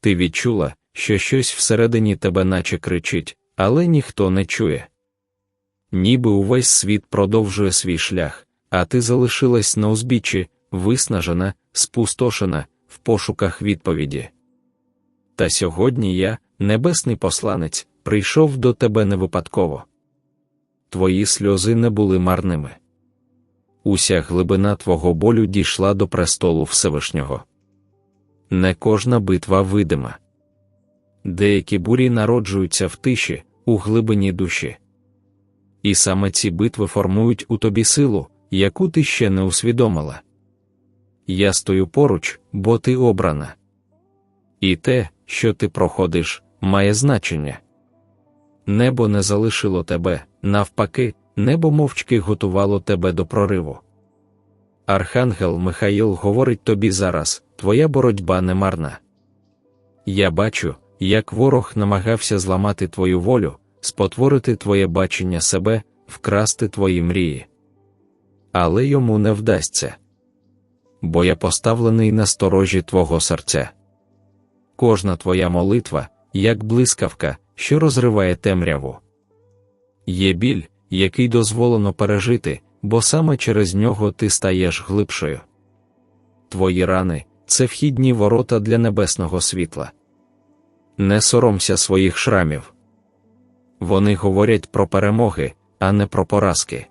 ти відчула, що щось всередині тебе наче кричить, але ніхто не чує. Ніби увесь світ продовжує свій шлях, а ти залишилась на узбіччі, виснажена, спустошена, в пошуках відповіді. Та сьогодні я, небесний посланець, прийшов до тебе не випадково. Твої сльози не були марними. Уся глибина твого болю дійшла до престолу Всевишнього. Не кожна битва видима. Деякі бурі народжуються в тиші, у глибині душі. І саме ці битви формують у тобі силу, яку ти ще не усвідомила. Я стою поруч, бо ти обрана. І те, що ти проходиш, має значення. Небо не залишило тебе, навпаки, небо мовчки готувало тебе до прориву. Архангел Михаїл говорить тобі зараз: твоя боротьба не марна. Я бачу, як ворог намагався зламати твою волю, спотворити твоє бачення себе, вкрасти твої мрії. Але йому не вдасться. Бо я поставлений на сторожі твого серця. Кожна твоя молитва, як блискавка, що розриває темряву. Є біль, який дозволено пережити, бо саме через нього ти стаєш глибшою. Твої рани це вхідні ворота для небесного світла. Не соромся своїх шрамів. Вони говорять про перемоги, а не про поразки.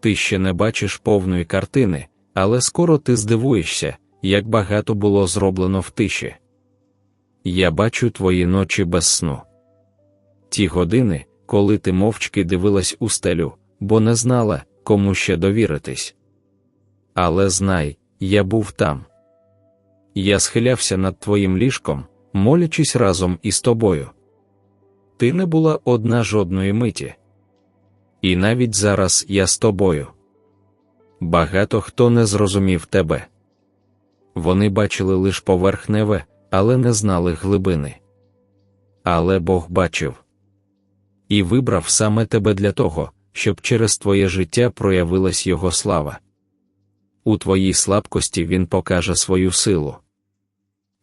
Ти ще не бачиш повної картини, але скоро ти здивуєшся, як багато було зроблено в тиші. Я бачу твої ночі без сну. Ті години, коли ти мовчки дивилась у стелю, бо не знала, кому ще довіритись. Але знай, я був там. Я схилявся над твоїм ліжком, молячись разом із тобою. Ти не була одна жодної миті. І навіть зараз я з тобою. Багато хто не зрозумів тебе. Вони бачили лише поверхневе, але не знали глибини. Але Бог бачив і вибрав саме тебе для того, щоб через твоє життя проявилась Його слава. У твоїй слабкості Він покаже свою силу.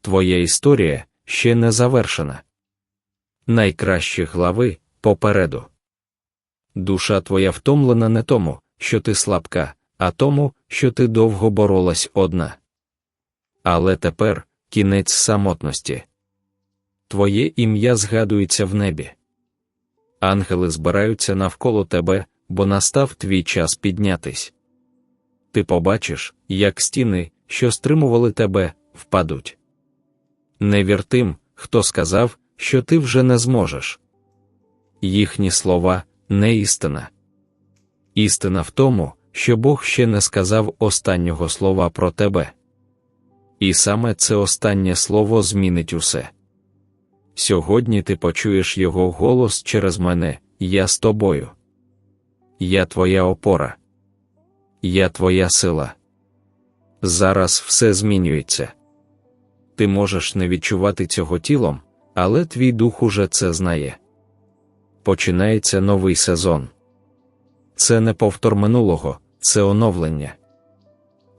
Твоя історія ще не завершена. Найкращі глави попереду. Душа твоя втомлена не тому, що ти слабка, а тому, що ти довго боролась одна. Але тепер кінець самотності. Твоє ім'я згадується в небі. Ангели збираються навколо тебе, бо настав твій час піднятись. Ти побачиш, як стіни, що стримували тебе, впадуть. Не вір тим, хто сказав, що ти вже не зможеш. Їхні слова не істина. Істина в тому, що Бог ще не сказав останнього слова про тебе. І саме це останнє слово змінить усе. Сьогодні ти почуєш його голос через мене, я з тобою. Я твоя опора, я твоя сила. Зараз все змінюється. Ти можеш не відчувати цього тілом, але твій дух уже це знає. Починається новий сезон. Це не повтор минулого, це оновлення.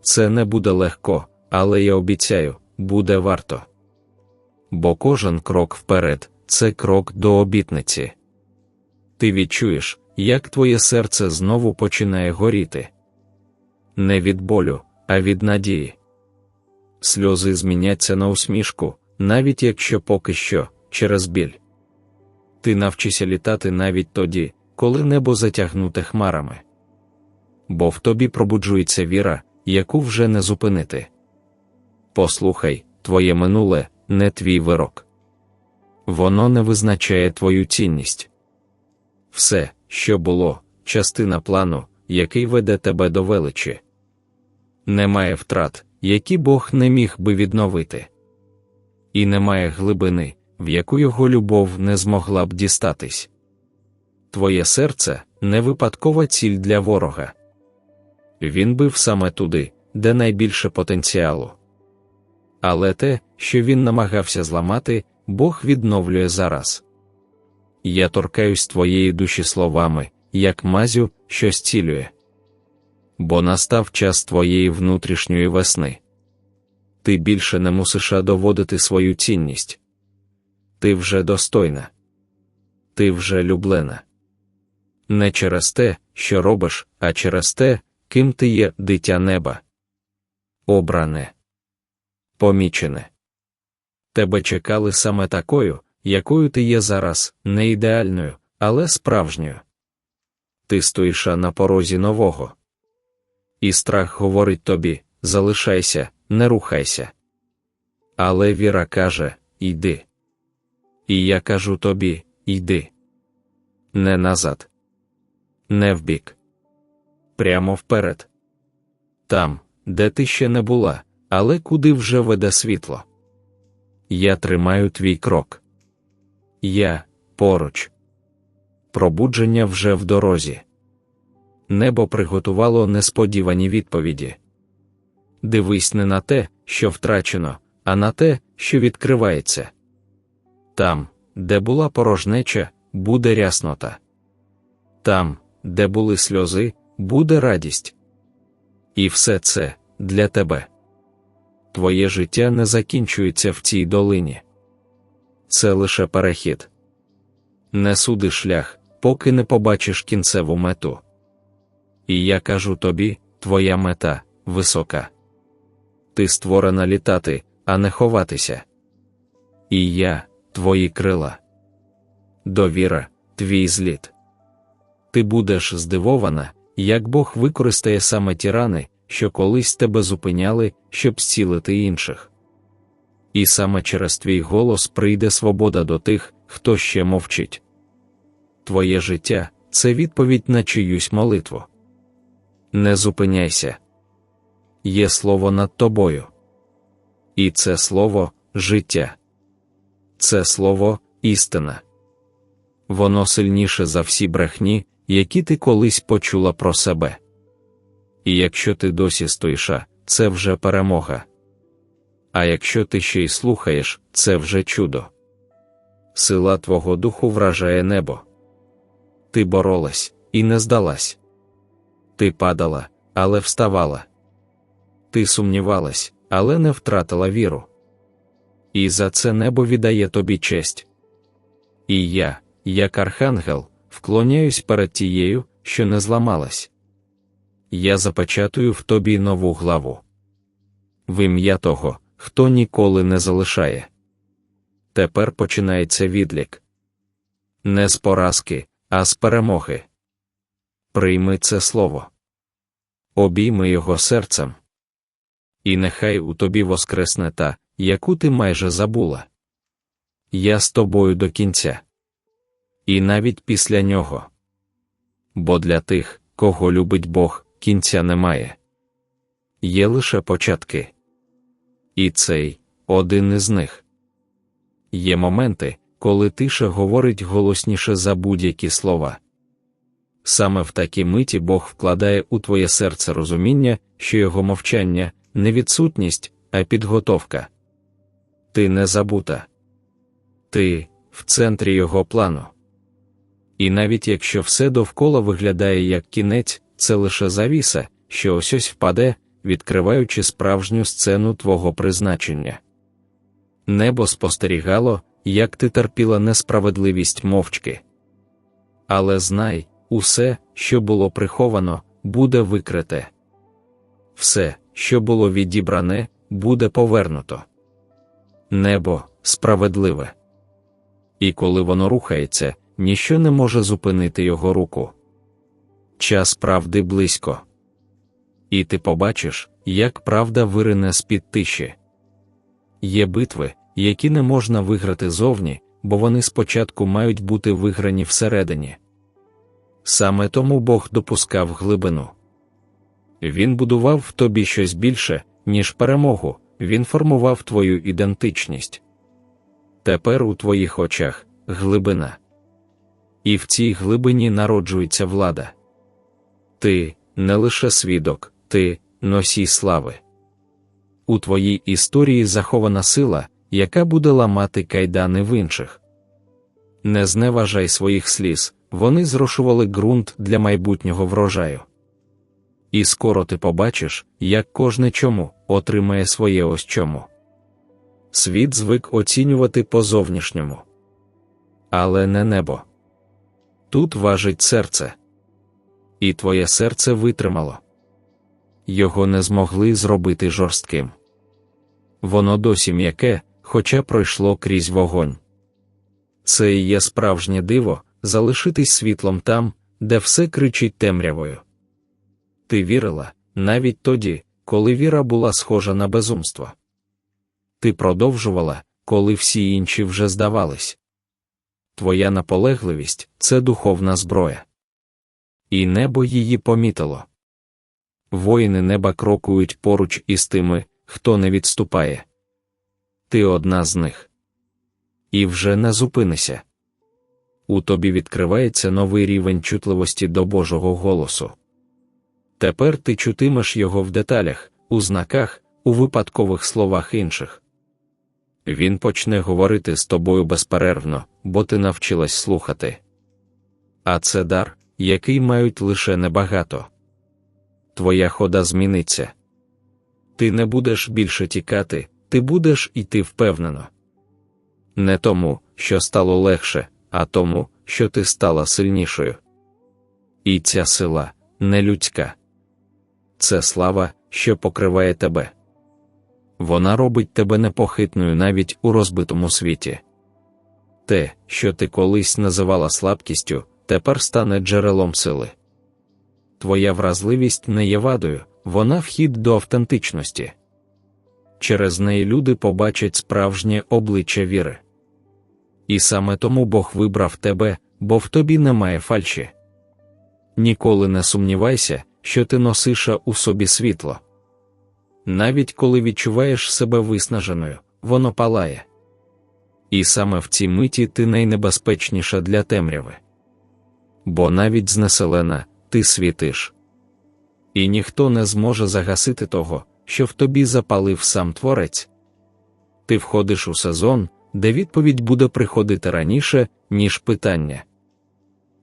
Це не буде легко, але я обіцяю, буде варто. Бо кожен крок вперед це крок до обітниці. Ти відчуєш, як твоє серце знову починає горіти. Не від болю, а від надії. Сльози зміняться на усмішку, навіть якщо поки що, через біль. Ти навчишся літати навіть тоді, коли небо затягнуте хмарами. Бо в тобі пробуджується віра, яку вже не зупинити. Послухай, твоє минуле не твій вирок. Воно не визначає твою цінність. Все, що було, частина плану, який веде тебе до величі. Немає втрат, які Бог не міг би відновити. І немає глибини, в яку його любов не змогла б дістатись. Твоє серце не випадкова ціль для ворога. Він бив саме туди, де найбільше потенціалу. Але те, що він намагався зламати, Бог відновлює зараз. Я торкаюсь твоєї душі словами, як мазю, що зцілює. Бо настав час твоєї внутрішньої весни. ти більше не мусиш доводити свою цінність. Ти вже достойна, ти вже люблена. Не через те, що робиш, а через те, ким ти є дитя неба. Обране, помічене. Тебе чекали саме такою, якою ти є зараз, не ідеальною, але справжньою. Ти стоїш на порозі нового. І страх говорить тобі залишайся, не рухайся. Але віра каже йди. І я кажу тобі йди. Не назад, не вбік. Прямо вперед. Там, де ти ще не була, але куди вже веде світло. Я тримаю твій крок. Я поруч. Пробудження вже в дорозі. Небо приготувало несподівані відповіді. Дивись не на те, що втрачено, а на те, що відкривається. Там, де була порожнеча, буде ряснота. Там, де були сльози, буде радість. І все це для тебе. Твоє життя не закінчується в цій долині. Це лише перехід. Не суди шлях, поки не побачиш кінцеву мету. І я кажу тобі, твоя мета висока. Ти створена літати, а не ховатися. І я, твої крила. Довіра, твій зліт. Ти будеш здивована, як Бог використає саме ті рани, що колись тебе зупиняли, щоб зцілити інших. І саме через твій голос прийде свобода до тих, хто ще мовчить. Твоє життя це відповідь на чиюсь молитву. Не зупиняйся. Є слово над тобою. І це слово життя. Це слово істина. Воно сильніше за всі брехні, які ти колись почула про себе. І якщо ти досі стоїша, це вже перемога. А якщо ти ще й слухаєш, це вже чудо. Сила твого духу вражає небо. Ти боролась і не здалась. Ти падала, але вставала. Ти сумнівалась, але не втратила віру. І за це небо віддає тобі честь. І я, як архангел, вклоняюсь перед тією, що не зламалась. Я запечатую в тобі нову главу. В ім'я того, хто ніколи не залишає. Тепер починається відлік. Не з поразки, а з перемоги. Прийми це слово. Обійми його серцем. І нехай у тобі воскресне та, яку ти майже забула. Я з тобою до кінця. І навіть після нього. Бо для тих, кого любить Бог, кінця немає. Є лише початки. І цей один із них. Є моменти, коли тиша говорить голосніше за будь-які слова. Саме в такій миті Бог вкладає у твоє серце розуміння, що його мовчання не відсутність, а підготовка. Ти не забута. Ти в центрі його плану. І навіть якщо все довкола виглядає як кінець, це лише завіса, що ось ось впаде, відкриваючи справжню сцену твого призначення. Небо спостерігало, як ти терпіла несправедливість мовчки. Але знай, усе, що було приховано, буде викрите. Все, що було відібране, буде повернуто. Небо справедливе. І коли воно рухається, ніщо не може зупинити його руку. Час правди близько. І ти побачиш, як правда вирине з під тиші. Є битви, які не можна виграти зовні, бо вони спочатку мають бути виграні всередині. Саме тому Бог допускав глибину. Він будував в тобі щось більше, ніж перемогу, він формував твою ідентичність. Тепер у твоїх очах глибина. І в цій глибині народжується влада. Ти не лише свідок, ти носій слави. У твоїй історії захована сила, яка буде ламати кайдани в інших. Не зневажай своїх сліз, вони зрошували ґрунт для майбутнього врожаю. І скоро ти побачиш, як кожне чому отримає своє ось чому. Світ звик оцінювати по зовнішньому. Але не небо. Тут важить серце. І твоє серце витримало. Його не змогли зробити жорстким. Воно досі м'яке, хоча пройшло крізь вогонь. Це і є справжнє диво залишитись світлом там, де все кричить темрявою. Ти вірила навіть тоді, коли віра була схожа на безумство. Ти продовжувала, коли всі інші вже здавались. Твоя наполегливість це духовна зброя. І небо її помітило. Воїни неба крокують поруч із тими, хто не відступає. Ти одна з них. І вже не зупинися. У тобі відкривається новий рівень чутливості до Божого голосу. Тепер ти чутимеш його в деталях, у знаках, у випадкових словах інших. Він почне говорити з тобою безперервно, бо ти навчилась слухати. А це дар, який мають лише небагато. Твоя хода зміниться. Ти не будеш більше тікати, ти будеш іти впевнено. Не тому, що стало легше, а тому, що ти стала сильнішою. І ця сила не людська. Це слава, що покриває тебе. Вона робить тебе непохитною навіть у розбитому світі. Те, що ти колись називала слабкістю, тепер стане джерелом сили. Твоя вразливість не є вадою, вона вхід до автентичності. Через неї люди побачать справжнє обличчя віри. І саме тому Бог вибрав тебе, бо в тобі немає фальші. Ніколи не сумнівайся, що ти носиш у собі світло. Навіть коли відчуваєш себе виснаженою, воно палає. І саме в цій миті ти найнебезпечніша для темряви. Бо навіть знеселена, ти світиш. І ніхто не зможе загасити того, що в тобі запалив сам творець. Ти входиш у сезон, де відповідь буде приходити раніше, ніж питання.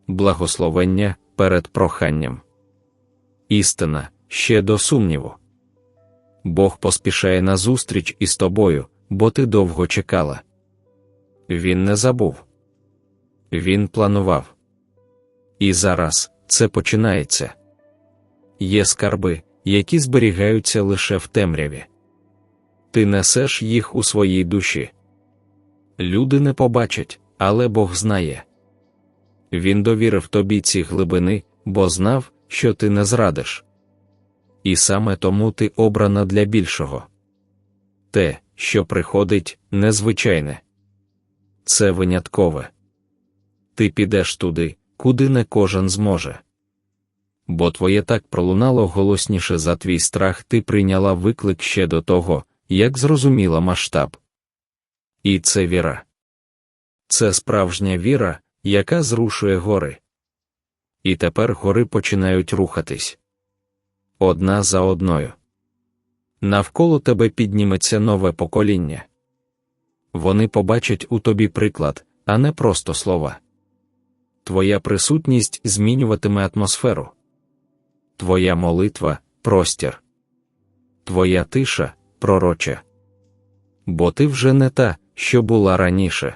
Благословення перед проханням. Істина ще до сумніву. Бог поспішає на зустріч із тобою, бо ти довго чекала. Він не забув. Він планував. І зараз це починається. Є скарби, які зберігаються лише в темряві. Ти несеш їх у своїй душі. Люди не побачать, але Бог знає. Він довірив тобі ці глибини, бо знав, що ти не зрадиш. І саме тому ти обрана для більшого. Те, що приходить, незвичайне. Це виняткове. Ти підеш туди, куди не кожен зможе. Бо твоє так пролунало голосніше за твій страх, ти прийняла виклик ще до того, як зрозуміла масштаб. І це віра. Це справжня віра, яка зрушує гори. І тепер гори починають рухатись одна за одною. Навколо тебе підніметься нове покоління. Вони побачать у тобі приклад, а не просто слова. Твоя присутність змінюватиме атмосферу. Твоя молитва простір. Твоя тиша пророча. Бо ти вже не та, що була раніше.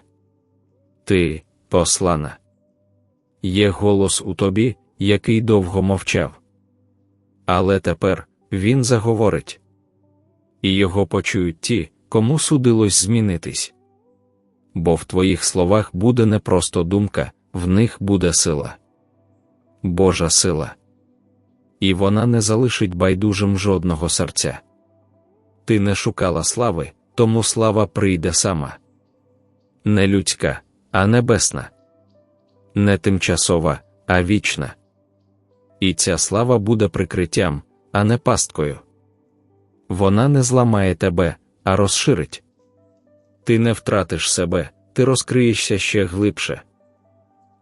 Ти послана. Є голос у тобі, який довго мовчав. Але тепер він заговорить. І його почують ті, кому судилось змінитись. Бо в твоїх словах буде не просто думка, в них буде сила. Божа сила. І вона не залишить байдужим жодного серця. Ти не шукала слави, тому слава прийде сама. Не людська, а небесна, не тимчасова, а вічна. І ця слава буде прикриттям, а не пасткою. Вона не зламає тебе, а розширить. Ти не втратиш себе, ти розкриєшся ще глибше.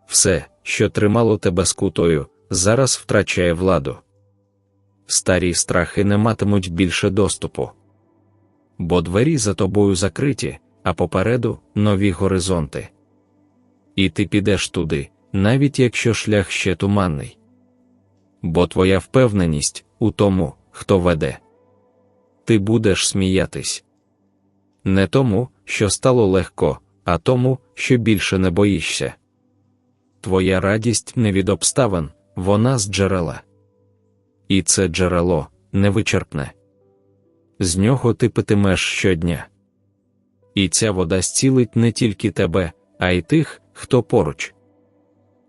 Все, що тримало тебе скутою, зараз втрачає владу. Старі страхи не матимуть більше доступу. Бо двері за тобою закриті, а попереду нові горизонти. І ти підеш туди, навіть якщо шлях ще туманний. Бо твоя впевненість у тому, хто веде. Ти будеш сміятись. Не тому, що стало легко, а тому, що більше не боїшся. Твоя радість не від обставин, вона з джерела. І це джерело невичерпне. З нього ти питимеш щодня. І ця вода зцілить не тільки тебе, а й тих, хто поруч.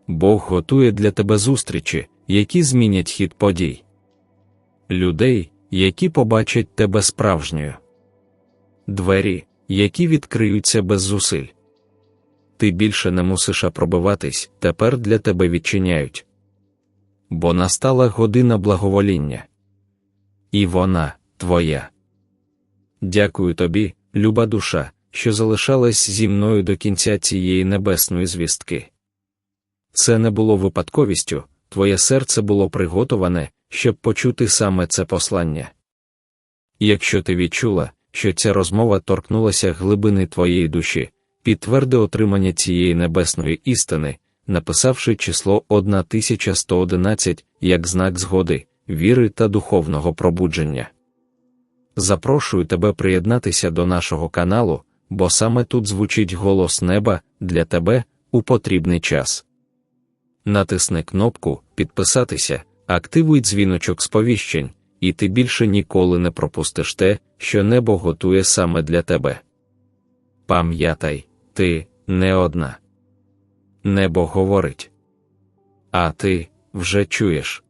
Бог готує для тебе зустрічі, які змінять хід подій. Людей, які побачать тебе справжньою. Двері, які відкриються без зусиль. Ти більше не мусиш пробиватись, тепер для тебе відчиняють. Бо настала година благовоління. І вона твоя. Дякую тобі, люба душа, що залишалась зі мною до кінця цієї небесної звістки. Це не було випадковістю, твоє серце було приготоване, щоб почути саме це послання. Якщо ти відчула, що ця розмова торкнулася глибини твоєї душі, підтверди отримання цієї небесної істини, написавши число 1111 як знак згоди, віри та духовного пробудження. Запрошую тебе приєднатися до нашого каналу, бо саме тут звучить голос неба для тебе у потрібний час. Натисни кнопку Підписатися, активуй дзвіночок сповіщень, і ти більше ніколи не пропустиш те, що небо готує саме для тебе. Пам'ятай, ти не одна. Небо говорить. А ти вже чуєш.